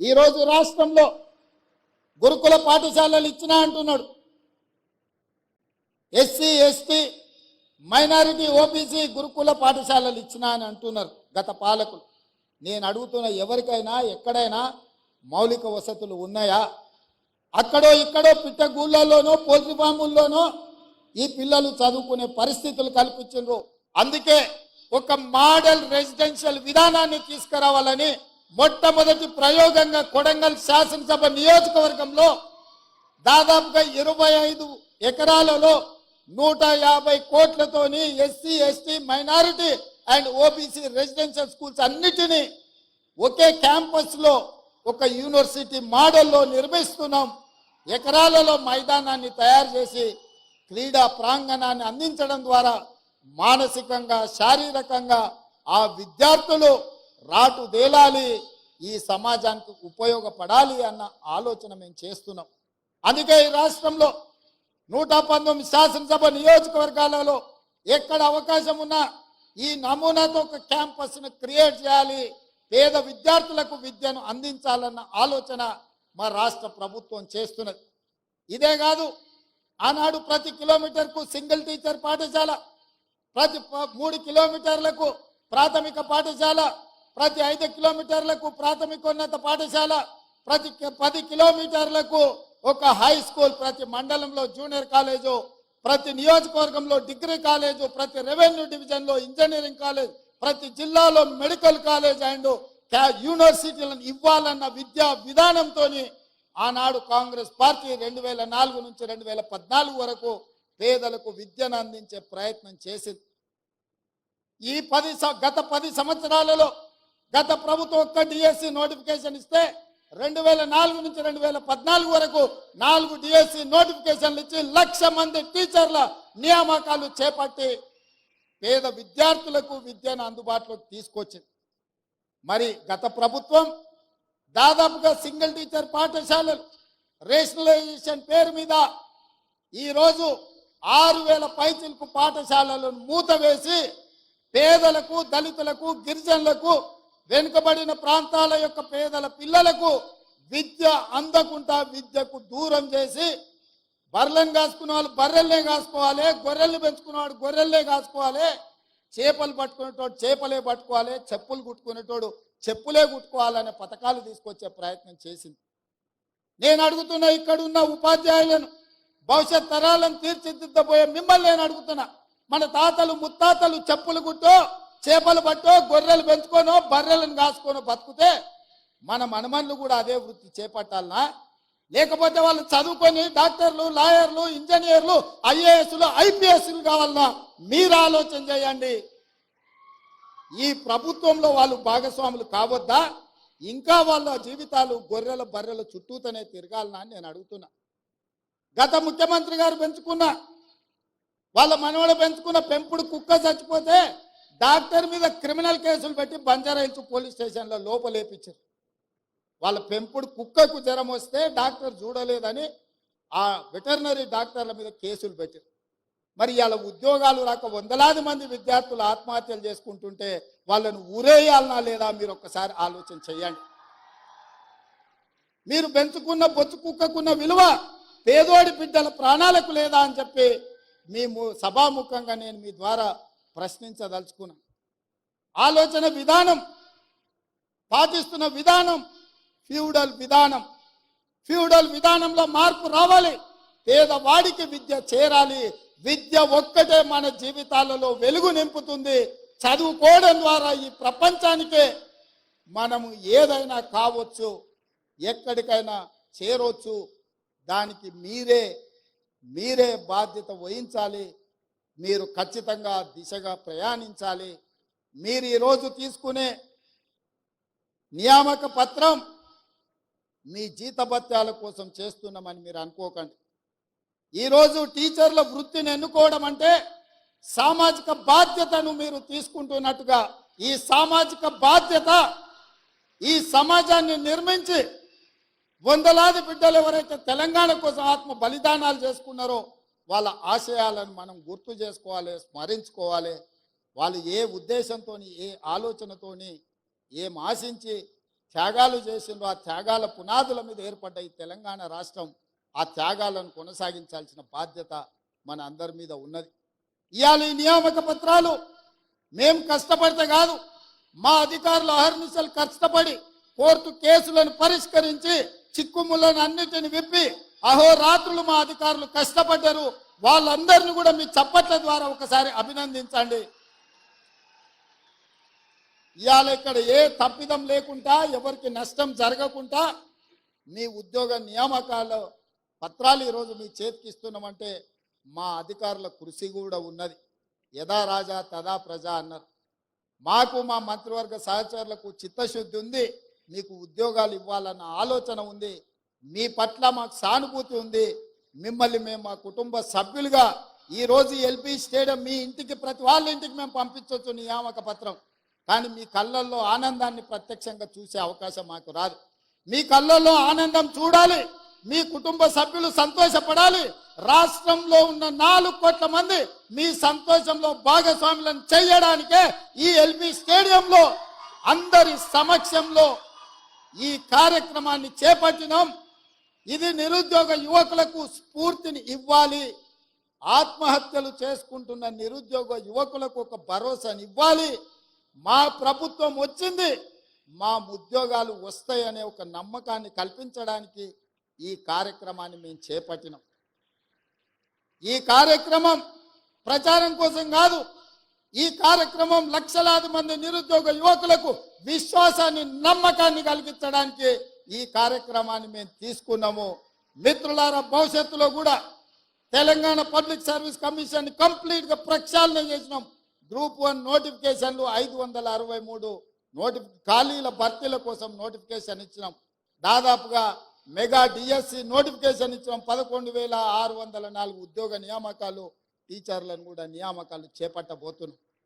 ఈరోజు రాష్ట్రంలో గురుకుల పాఠశాలలు ఇచ్చినా అంటున్నాడు. ఎస్సీ ఎస్టీ మైనారిటీ ఓబీసీ గురుకుల పాఠశాలలు ఇచ్చినా అని అంటున్నారు గత పాలకులు. నేను అడుగుతున్న ఎవరికైనా ఎక్కడైనా మౌలిక వసతులు ఉన్నాయా? అక్కడో ఇక్కడో పిట్టగూళ్ళలోనో పోల్ట్రీ ఫాముల్లోనో ఈ పిల్లలు చదువుకునే పరిస్థితులు కల్పించారు అందుకే ఒక మోడల్ రెసిడెన్షియల్ విధానాన్ని తీసుకురావాలని మొట్టమొదటి ప్రయోగంగా కొడంగల్ శాసనసభ నియోజకవర్గంలో దాదాపుగా ఇరవై ఐదు ఎకరాలలో నూట యాభై కోట్లతోని SC ST minority and OBC residential schools అన్నిటినీ ఒకే క్యాంపస్లో ఒక యూనివర్సిటీ మోడల్లో నిర్మిస్తున్నాం. ఎకరాలలో మైదానాన్ని తయారు చేసి క్రీడా ప్రాంగణాన్ని అందించడం ద్వారా మానసికంగా శారీరకంగా ఆ విద్యార్థులు రాటు తేలాలి ఈ సమాజానికి ఉపయోగపడాలి అన్న ఆలోచన మేము చేస్తున్నాం. అందుకే ఈ రాష్ట్రంలో నూట పంతొమ్మిది శాసనసభ నియోజకవర్గాలలో ఎక్కడ అవకాశం ఉన్నా ఈ నమూనాతో ఒక క్యాంపస్ను క్రియేట్ చేయాలి పేద విద్యార్థులకు విద్యను అందించాలన్న ఆలోచన మా రాష్ట్ర ప్రభుత్వం చేస్తున్నది. ఇదే కాదు ఆనాడు ప్రతి కిలోమీటర్కు సింగిల్ టీచర్ పాఠశాల ప్రతి మూడు కిలోమీటర్లకు ప్రాథమిక పాఠశాల ప్రతి ఐదు కిలోమీటర్లకు ప్రాథమికోన్నత పాఠశాల ప్రతి పది కిలోమీటర్లకు ఒక హై స్కూల్ ప్రతి మండలంలో జూనియర్ కాలేజు ప్రతి నియోజకవర్గంలో డిగ్రీ కాలేజు ప్రతి రెవెన్యూ డివిజన్లో ఇంజనీరింగ్ కాలేజ్ ప్రతి జిల్లాలో మెడికల్ కాలేజ్ అండ్ క్యా- యూనివర్సిటీలను ఇవ్వాలన్న విద్యా విధానంతో ఆనాడు కాంగ్రెస్ పార్టీ రెండు వేల నాలుగు నుంచి రెండు వేల పద్నాలుగు వరకు పేదలకు విద్యను అందించే ప్రయత్నం చేసింది. ఈ పది గత పది సంవత్సరాలలో గత ప్రభుత్వం ఒక్క డిఎస్సి నోటిఫికేషన్ ఇస్తే రెండు వేల నాలుగు నుంచి రెండు వేల పద్నాలుగు వరకు నాలుగు డిఎస్సి నోటిఫికేషన్లు ఇచ్చి లక్ష మంది టీచర్ల నియామకాలు చేపట్టి పేద విద్యార్థులకు విద్యను అందుబాటులోకి తీసుకొచ్చింది. మరి గత ప్రభుత్వం దాదాపుగా సింగిల్ టీచర్ పాఠశాలలు రేషనలైజేషన్ పేరు మీద ఈరోజు ఆరు వేల పైచిలకు పాఠశాలలను మూతవేసి పేదలకు దళితులకు గిరిజనులకు వెనుకబడిన ప్రాంతాల యొక్క పేదల పిల్లలకు విద్య అందకుండా విద్యకు దూరం చేసి బర్రెలను కాసుకున్న వాళ్ళు బర్రెల్నే కాసుకోవాలి గొర్రెలు పెంచుకునేవాడు గొర్రెల్నే కాసుకోవాలి. చేపలు పట్టుకునేటోడు చేపలే పట్టుకోవాలి చెప్పులు కుట్టుకునేటోడు చెప్పులే కుట్టుకోవాలనే పథకాలు తీసుకొచ్చే ప్రయత్నం చేసింది. నేను అడుగుతున్న ఇక్కడ ఉన్న ఉపాధ్యాయులను భవిష్యత్ తరాలను తీర్చిదిద్దబోయే మిమ్మల్ని నేను అడుగుతున్నా. మన తాతలు ముత్తాతలు చెప్పులు కుట్టో చేపలు పట్టో గొర్రెలు పెంచుకోనో బర్రెలను కాసుకోనో బతుకుతే మన మనమన్లు కూడా అదే వృత్తి చేపట్టాలనా? లేకపోతే వాళ్ళు చదువుకొని డాక్టర్లు లాయర్లు ఇంజనీర్లు ఐఏఎస్లు ఐపీఎస్లు కావాలన్నా మీరు ఆలోచన చేయండి. ఈ ప్రభుత్వంలో వాళ్ళు భాగస్వాములు కావద్దా ఇంకా వాళ్ళ జీవితాలు గొర్రెల బర్రెల చుట్టూతోనే తిరగాలనా అని నేను అడుగుతున్నా. గత ముఖ్యమంత్రి గారు పెంచుకున్న వాళ్ళ మనవడు పెంచుకున్న పెంపుడు కుక్క చచ్చిపోతే డాక్టర్ మీద క్రిమినల్ కేసులు పెట్టి బంజారా పోలీస్ స్టేషన్లో లోపలేపించారు వాళ్ళ పెంపుడు కుక్కకు జ్వరం వస్తే డాక్టర్ చూడలేదని ఆ వెటర్నరీ డాక్టర్ల మీద కేసులు పెట్టారు. మరి వాళ్ళ ఉద్యోగాలు రాక వందలాది మంది విద్యార్థులు ఆత్మహత్యలు చేసుకుంటుంటే వాళ్ళను ఊరేయాలనా లేదా మీరు ఒక్కసారి ఆలోచన చేయండి. మీరు పెంచుకున్న బొచ్చు కుక్కకున్న విలువ పేదోడి బిడ్డల ప్రాణాలకు లేదా అని చెప్పి మేము సభాముఖంగా నేను మీ ద్వారా ప్రశ్నించదలుచుకున్నాను ఆలోచన విధానం పాటిస్తున్న విధానం ఫ్యూడల్ విధానం. ఫ్యూడల్ విధానంలో మార్పు రావాలి. పేదవాడికి విద్య చేరాలి. విద్య ఒక్కటే మన జీవితాలలో వెలుగు నింపుతుంది. చదువుకోవడం ద్వారా ఈ ప్రపంచానికే మనము ఏదైనా కావచ్చు ఎక్కడికైనా చేరొచ్చు. దానికి మీరే మీరే బాధ్యత వహించాలి. మీరు ఖచ్చితంగా దిశగా ప్రయాణించాలి. మీరు ఈరోజు తీసుకునే నియామక పత్రం మీ జీతభత్యాల కోసం చేస్తున్నామని మీరు అనుకోకండి. ఈరోజు టీచర్ల వృత్తిని ఎన్నుకోవడం అంటే సామాజిక బాధ్యతను మీరు తీసుకుంటున్నట్టుగా ఈ సామాజిక బాధ్యత ఈ సమాజాన్ని నిర్మించి వందలాది బిడ్డలు ఎవరైతే తెలంగాణ కోసం ఆత్మ బలిదానాలు చేసుకున్నారో వాళ్ళ ఆశయాలను మనం గుర్తు చేసుకోవాలి స్మరించుకోవాలి. వాళ్ళు ఏ ఉద్దేశంతో ఏ ఆలోచనతోని ఏం ఆశించి త్యాగాలు చేసిండ్రో ఆ త్యాగాల పునాదుల మీద ఏర్పడ్డ ఈ తెలంగాణ రాష్ట్రం ఆ త్యాగాలను కొనసాగించాల్సిన బాధ్యత మన అందరి మీద ఉన్నది. ఇవాళ ఈ నియామక పత్రాలు మేం కష్టపడితే కాదు మా అధికారులు అహర్నిశలు కష్టపడి కోర్టు కేసులను పరిష్కరించి చిక్కుములను అన్నిటిని విప్పి అహోరాత్రులు మా అధికారులు కష్టపడ్డారు. వాళ్ళందరిని కూడా మీ చప్పట్ల ద్వారా ఒకసారి అభినందించండి. ఇవాళ ఇక్కడ ఏ తప్పిదం లేకుండా ఎవరికి నష్టం జరగకుండా మీ ఉద్యోగ నియామకాల పత్రాలు ఈరోజు మీ చేతికి ఇస్తున్నామంటే మా అధికారుల కృషి కూడా ఉన్నది. యథా రాజా తదా ప్రజ అన్నారు. మాకు మా మంత్రివర్గ సహచరులకు చిత్తశుద్ధి ఉంది. మీకు ఉద్యోగాలు ఇవ్వాలన్న ఆలోచన ఉంది. మీ పట్ల మాకు సానుభూతి ఉంది. మిమ్మల్ని మేము మా కుటుంబ సభ్యులుగా ఈరోజు ఎల్పి స్టేడియం మీ ఇంటికి ప్రతి వాళ్ళ ఇంటికి మేము పంపించవచ్చు నియామక పత్రం. కానీ మీ కళ్ళల్లో ఆనందాన్ని ప్రత్యక్షంగా చూసే అవకాశం మాకు రాదు. మీ కళ్ళల్లో ఆనందం చూడాలి. మీ కుటుంబ సభ్యులు సంతోషపడాలి. రాష్ట్రంలో ఉన్న నాలుగు కోట్ల మంది మీ సంతోషంలో భాగస్వాములను చేయడానికే ఈ ఎల్బి స్టేడియంలో అందరి సమక్షంలో ఈ కార్యక్రమాన్ని చేపట్టినాం. ఇది నిరుద్యోగ యువకులకు స్ఫూర్తిని ఇవ్వాలి. ఆత్మహత్యలు చేసుకుంటున్న నిరుద్యోగ యువకులకు ఒక భరోసాని ఇవ్వాలి. మా ప్రభుత్వం వచ్చింది. మా ఉద్యోగాలు వస్తాయనే ఒక నమ్మకాన్ని కల్పించడానికి ఈ కార్యక్రమాన్ని మేము చేపట్టినాం. ఈ కార్యక్రమం ప్రచారం కోసం కాదు ఈ కార్యక్రమం లక్షలాది మంది నిరుద్యోగ యువకులకు విశ్వాసాన్ని నమ్మకాన్ని కలిగించడానికి ఈ కార్యక్రమాన్ని మేము తీసుకున్నాము. మిత్రులారా భవిష్యత్తులో కూడా తెలంగాణ పబ్లిక్ సర్వీస్ కమిషన్ కంప్లీట్గా ప్రక్షాళన చేసినాం. గ్రూప్ వన్ నోటిఫికేషన్లు ఐదు వందల అరవై మూడు నోటిఫి ఖాళీల భర్తీల కోసం నోటిఫికేషన్ ఇచ్చినాం. దాదాపుగా మెగా డిఎస్సి నోటిఫికేషన్ ఇచ్చినాం. పదకొండు వేల ఆరు వందల నాలుగు ఉద్యోగ నియామకాలు టీచర్లను కూడా నియామకాలు చేపట్టబోతున్నాం.